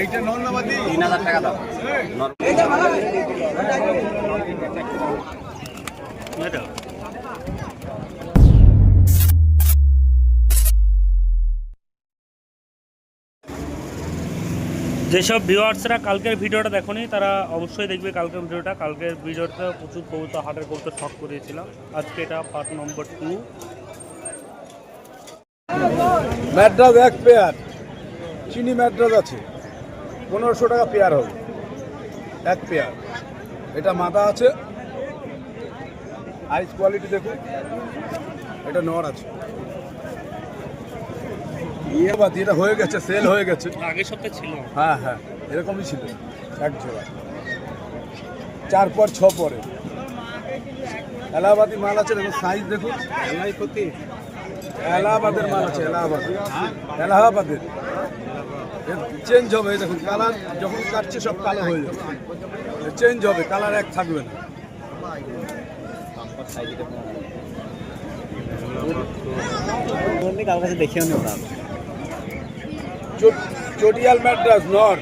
এইটা নন নামাদি তিন হাজার টাকা দাম যেসব ভিউয়ার্সরা কালকের ভিডিওটা দেখোনি তারা অবশ্যই দেখবে কালকের ভিডিওটা। কালকের ভিডিওতে প্রচুর কবুতর হাটের কবুতর শখ করিয়েছিলাম। আজকে এটা পার্ট নম্বর টু। ম্যাড্রাস এক পেয়ার চিনি ম্যাড্রাস আছে। পনেরোশো টাকা পেয়ার হবে। এক পেয়ার। এটা মাথা আছে। আইস কোয়ালিটি দেখুন। এটা নর আছে। ইয়ে বাদ এটা হয়ে গেছে সেল হয়ে গেছে। আগের সপ্তাহে ছিল। হ্যাঁ হ্যাঁ এরকমই ছিল। এক জোড়া। চার পর ছ পরে। এলাহাবাদি মাল আছে দেখুন সাইজ দেখুন। এলাহাবাদের মাল আছে এলাহাবাদ এলাহাবাদের। চেঞ্জ হবে দেখুন কালার যখন কাটছে, সব কালো হয়ে যাবে। চেঞ্জ হবে কালার এক থাকবে না। কার কাছে দেখেও নি ওরা চটিয়াল ম্যাড্রাস, নর।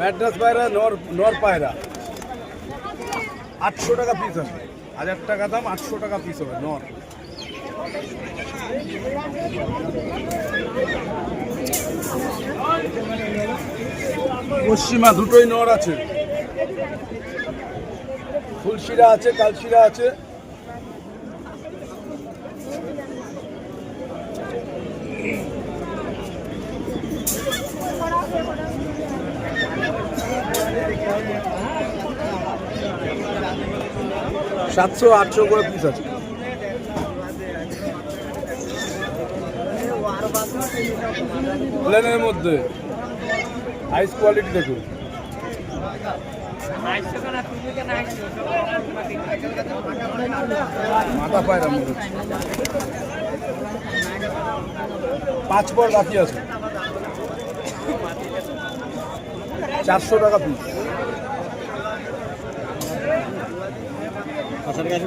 ম্যাড্রাস পায়রা, নর নর পায়রা। আটশো টাকা পিস হবে। হাজার টাকা দাম, আটশো টাকা পিস হবে, নর। পশ্চিমা দুটোই নর আছে। ফুলশিরা আছে কালশিরা আছে। সাতশো আটশো করে পিস আছে। প্লেনের মধ্যে। আইস কোয়ালিটি দেখুন। মাথা পায়রা মনে হচ্ছে। পাঁচ পর বাকি আছে। চারশো টাকা পিস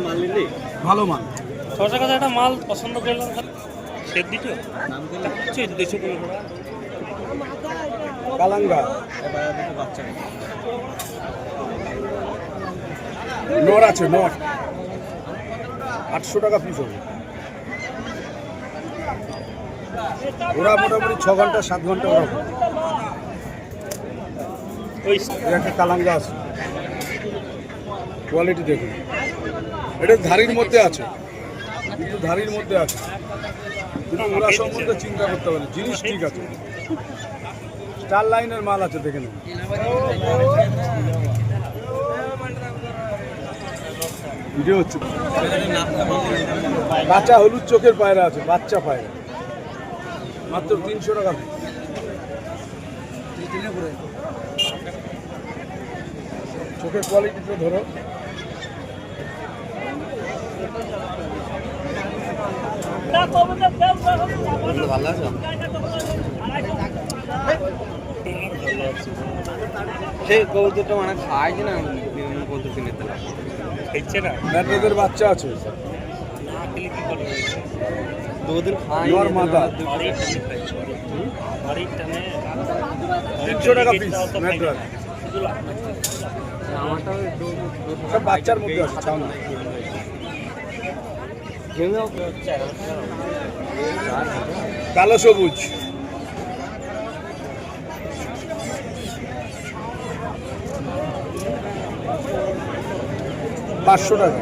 মাল নিলি? ভালো মান ছশো কাছে একটা মাল পছন্দ করলাম। সে দিচ্ছ নাম দেশে কোনো? কালাঙ্গা। নর আছে, নর। আটশো টাকা পিস হবে। ওরা মোটামুটি ছ ঘণ্টা, সাত ঘণ্টা ওরা ওই একটা কালাঙ্গা আছে। কোয়ালিটি দেখুন। এটা ধারির মধ্যে আছে। কিন্তু ধারির মধ্যে আছে। কিন্তু ওরা সম্বন্ধে চিন্তা করতে পারে জিনিস ঠিক আছে। স্টার লাইনের মাল আছে দেখে নিন ভিডিও হচ্ছে। বাচ্চা হলুদ চোখের পায়রা আছে বাচ্চা পায়রা। মাত্র তিনশো টাকা। চোখের কোয়ালিটিটা ধরো। ভালো আছে? সেই কবুতরটা মানে খায় না কিনে খেচ্ছে না? ম্যাট্রেসের বাচ্চা আছে দুদিন মাথা। খাই তিনশো টাকা পিস বাচ্চার মধ্যে আছে কালো সবুজ। পাঁচশো টাকা।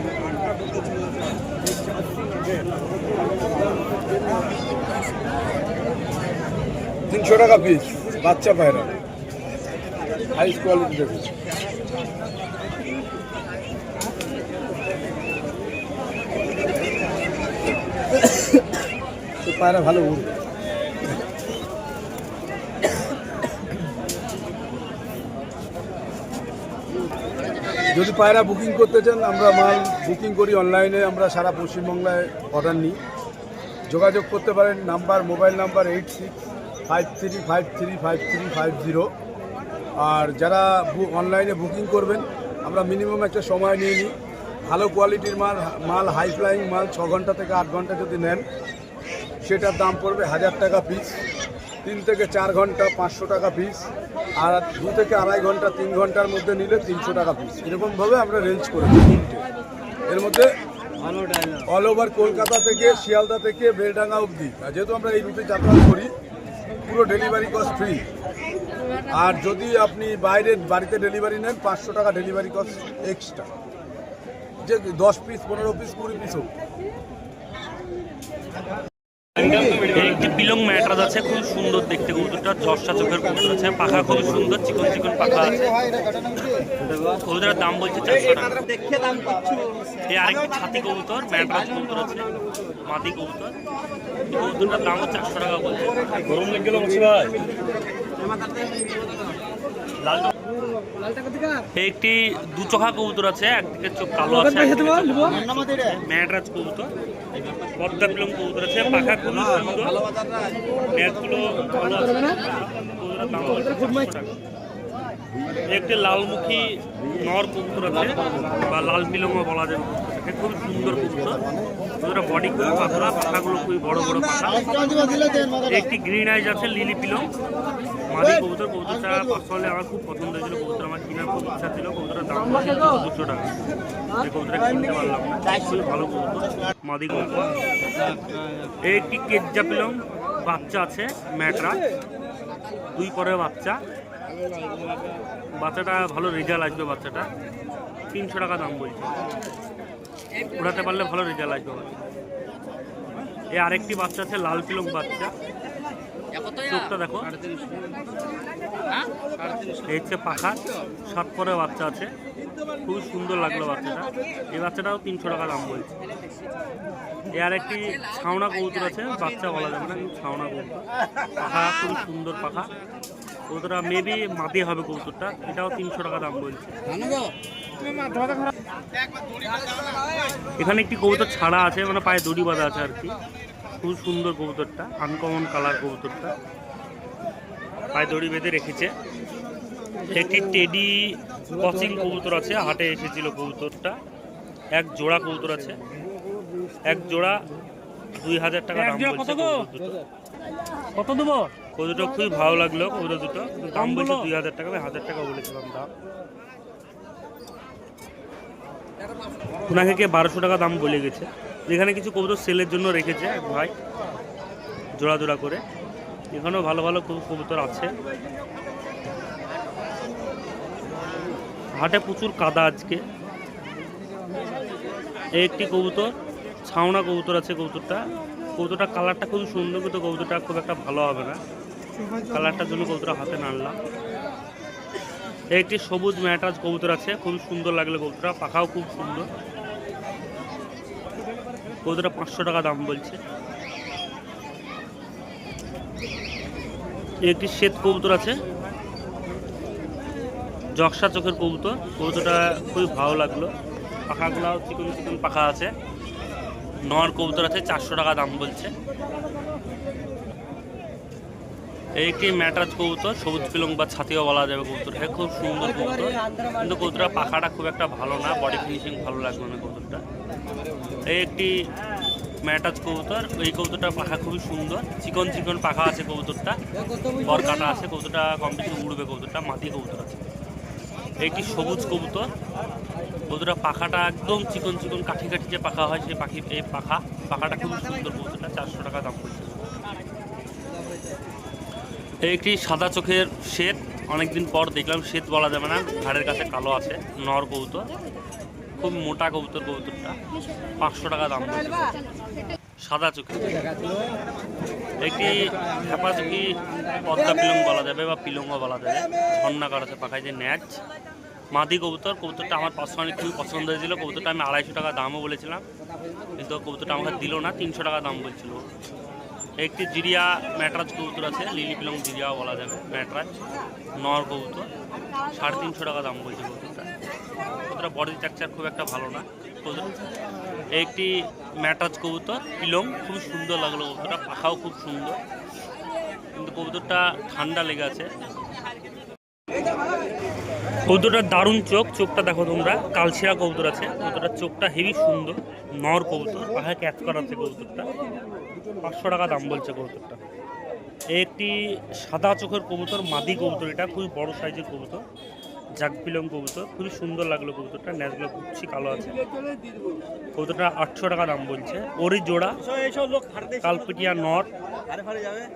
তিনশো টাকা পিস বাচ্চা পায়রা। হাই কোয়ালিটি দেখেছি তো পায়রা ভালো উড়বে। যদি পায়রা বুকিং করতে চান, আমরা মাল বুকিং করি অনলাইনে আমরা সারা পশ্চিমবাংলায় অর্ডার নিই। যোগাযোগ করতে পারেন, number, mobile number eight six five three five three five three five zero আর যারা অনলাইনে বুকিং করবেন, আমরা মিনিমাম একটা সময় নিয়ে নিই। ভালো কোয়ালিটির মাল মাল হাই ফ্লাইং মাল ছ ঘণ্টা থেকে আট ঘণ্টা যদি নেন, সেটার দাম পড়বে হাজার টাকা পিস তিন থেকে চার ঘণ্টা পাঁচশো টাকা পিস আর দু থেকে আড়াই ঘণ্টা, তিন ঘণ্টার মধ্যে নিলে তিনশো টাকা পিস এরকমভাবে আমরা রেঞ্জ করেছি তিনটে। এর মধ্যে অল ওভার কলকাতা থেকে, শিয়ালদা থেকে, বেলডাঙ্গা অবধি। আর যেহেতু আমরা এই রুটে যাতায়াত করি, পুরো ডেলিভারি কস্ট ফ্রি আর যদি আপনি বাইরে বাড়িতে ডেলিভারি নেন, পাঁচশো টাকা ডেলিভারি কস্ট এক্সট্রা যে দশ পিস পনেরো পিস কুড়ি পিস হোক। একটি পিলং ম্যাট্রাস আছে খুব সুন্দর দেখতে কবুতরটা। চর্ষা চোখের কবুতর আছে পাখা খুব সুন্দর চিকন চিকন পাখা আছে। কবুতরের দাম বলছে চারশো টাকা। এই আরেকটি ছাতি কবুতর ম্যাট্রাস কবুতর আছে মাদি কবুতর। কবুতরটার দাম হচ্ছে চারশো টাকা বলছে গরম লেগে গেল লাল একটি দু চোখা কবুতর আছে একদিকে চোখ কালো আছে। ম্যাটরাজ কবুতর পদ্মা পিলং কবুতর আছে পাখা সুন্দর ম্যাচগুলো ভালো আছে। কবুতরের দাম হচ্ছে 500 টাকা। একটি লালমুখী নর কবুতর আছে বা লাল পিলংও বলা যায়। কবুতরটাকে খুব সুন্দর কবুতর কবুতরের বডি খুবই পাতলা পাখাগুলো খুবই বড় বড় পাখা। একটি গ্রিন আইজ আছে লিলি পিলং মাদি কবুতর, কবুতরটা পার্সোনালি আমার খুব পছন্দ হয়েছিল। কবুতর আমার কেনার খুব ইচ্ছা ছিল, কবুতরের দাম দুশো টাকা। কিনতে পারলাম না। খুবই ভালো কবুতর। মাদি একটি কেজ্জা পিলং বাচ্চা আছে ম্যাটরা দুই পরের বাচ্চা। বাচ্চাটা ভালো রেজাল্ট আসবে বাচ্চাটা। তিনশো টাকা দাম বলছে। উড়াতে পারলে ভালো রেজাল্ট আসবে এই আরেকটি বাচ্চা আছে লাল পিলং বাচ্চা। চোখটা দেখো। এই হচ্ছে পাখা সাত পরে বাচ্চা আছে। খুবই সুন্দর লাগল বাচ্চাটা। এই বাচ্চাটাও তিনশো টাকা দাম বলছে। এ আর একটি ছাউনা কবুতর আছে বাচ্চা বলা যাবে না কিন্তু ছাউনা কবুতর। পাখা খুবই সুন্দর পাখা। কবুতরটা মেবি মাদি হবে কবুতরটা। এটাও তিনশো টাকা দাম বলছে। এখানে একটি কবুতর ছাড়া আছে মানে পায়ে দড়ি বাঁধা আছে আর কি। খুব সুন্দর কবুতরটা আনকমন কালার কবুতরটা। পায়ে দড়ি বেঁধে রেখেছে। একটি টেডি ক্রসিং কবুতর আছে হাটে এসেছিল কবুতরটা। এক জোড়া কবুতর আছে। এক জোড়া দুই হাজার টাকা দাম বলছে কবুতর কত দেবো? কবুতরটা খুবই ভালো লাগল কবুতর দুটো। দাম বলছে দুই হাজার টাকা আমি হাজার টাকা বলেছিলাম দাম। ওনাকে কে বারোশো টাকা দাম বলে গেছে। এখানে কিছু কবুতর সেলের জন্য রেখেছে ভাই, জোড়া জোড়া করে। এখানেও ভালো ভালো কবু- কবুতর আছে। হাটে প্রচুর কাদা আজকে। এই একটি কবুতর ছাউনা কবুতর আছে কবুতরটা। কবুতরটা কালারটা খুবই সুন্দর, কিন্তু কবুতরটা খুব একটা ভালো হবে না। কালারটার জন্য কবুতরটা হাতে নাড়লাম একটি সবুজ ম্যাটাজ কবুতর আছে, খুব সুন্দর লাগল কবুতরটা, পাখাও খুব সুন্দর। কবুতরটা পাঁচশো টাকা দাম বলছে। একটি শ্বেত কবুতর আছে জকসা চোখের কবুতর, কবুতরটা খুবই ভালো লাগল। পাখাগুলাও চিকন চিকন পাখা আছে। নর কবুতর আছে, চারশো টাকা দাম বলছে। একটি ম্যাটরাজ কবুতর, সবুজ পিলং বা ছাতিও বলা যাবে কবুতরকে খুব সুন্দর কবুতর। কিন্তু কবুতরের পাখাটা খুব একটা ভালো না বডি ফিনিশিং ভালো লাগবে না কবুতরটা। এই একটি ম্যাটাজ কবুতর এই কবুতরটার পাখা খুবই সুন্দর। চিকন চিকন পাখা আছে কবুতরটা। বরকাটা আছে, কবুতরটা কম উড়বে কবুতরটা, মাটি কবুতর আছে। এইটি সবুজ কবুতর। কবুতরটা পাখাটা একদম চিকন চিকন, কাঠি কাঠি যে পাখা হয়, সেই পাখি এই পাখা পাখাটা খুব সুন্দর কবুতরটা, চারশো টাকা দাম এই একটি সাদা চোখের শ্বেত, অনেকদিন পর দেখলাম শ্বেত বলা যাবে না, ঘাড়ের কাছে কালো আছে, নর কবুতর, খুব মোটা কবুতর, কবুতরটা, পাঁচশো টাকা দাম সাদা চোখের। একটি হেপাচকি পদ্মা পিলং বলা যাবে বা পিলংও বলা যাবে ঝর্ণাকার আছে পাখায় যে ন্যাচ। মাদি কবুতর, কবুতরটা আমার পার্সোনালি খুবই পছন্দ হয়েছিল, কবুতরটা আমি আড়াইশো টাকা দামও বলেছিলাম, কিন্তু কবুতরটা আমাকে দিল না, তিনশো টাকা দাম বলছিল। একটি জিরিয়া ম্যাটরাজ কবুতর আছে, লিলি পিলং জিরিয়াও বলা যাবে, ম্যাটরাজ, নর কবুতর, সাড়ে তিনশো টাকা দাম বলছে কবুতরটা। কবুতরটা বডি স্ট্রাকচার খুব একটা ভালো না কবুতর একটি ম্যাটাজ কবুতর, পিলং খুব সুন্দর লাগল কবুতরটা, পাখাও খুব সুন্দর। কিন্তু কবুতরটা ঠান্ডা লেগে আছে। কবুতরটার দারুণ চোখ, চোখটা দেখো তোমরা কালছিরা কবুতর আছে, কবুতরটার চোখটা হেভি সুন্দর, নর কবুতর, পাখায় ক্যাচ করা আছে কবুতরটা। পাঁচশো টাকা দাম বলছে কবুতরটা। একটি সাদা চোখের কবুতর, মাদি কবুতর এটা, খুবই বড় সাইজের কবুতর জাগ পিলং কবুতর, খুবই সুন্দর লাগল কবুতরটা ন্যাজগুলো কুচি কালো আছে। কবুতরটা আটশো টাকা দাম বলছে। ওরই জোড়া, কালপিটিয়া নট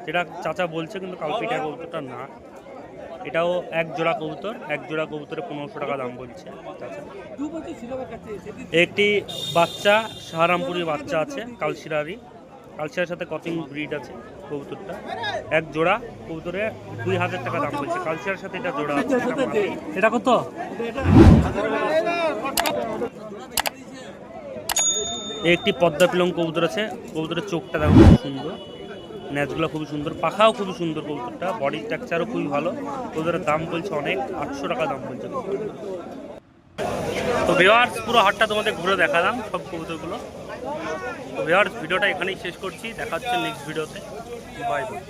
যেটা চাচা বলছে কিন্তু কালপিটিয়া কবুতরটা না। এটাও এক জোড়া কবুতর, এক জোড়া কবুতরে পনেরোশো টাকা দাম বলছে একটি বাচ্চা সাহারামপুরি বাচ্চা আছে, কালশিরারি। কালশিরার সাথে কতিং ব্রিড আছে কবুতরটা। এক জোড়া কবুতরে দুই হাজার টাকা দাম বলছে কালশিরার সাথে এটা জোড়া আছে এটা কত? একটি পদ্মা পিলং কবুতর আছে। কবুতরের চোখটা দেখো খুব সুন্দর। ন্যাচগুলো খুবই সুন্দর। পাখাও খুবই সুন্দর কবুতরটা। বডি স্ট্রাকচারও খুবই ভালো। কবুতরের দাম বলছে অনেক। আটশো টাকা দাম বলছে তো ভিওয়ার্স পুরো হাটটা তোমাদের ঘুরে দেখালাম সব কবুতরগুলো। তো ভিওয়ার্স ভিডিওটা এখানেই শেষ করছি। দেখা হচ্ছে নেক্সট ভিডিওতে বাই বাই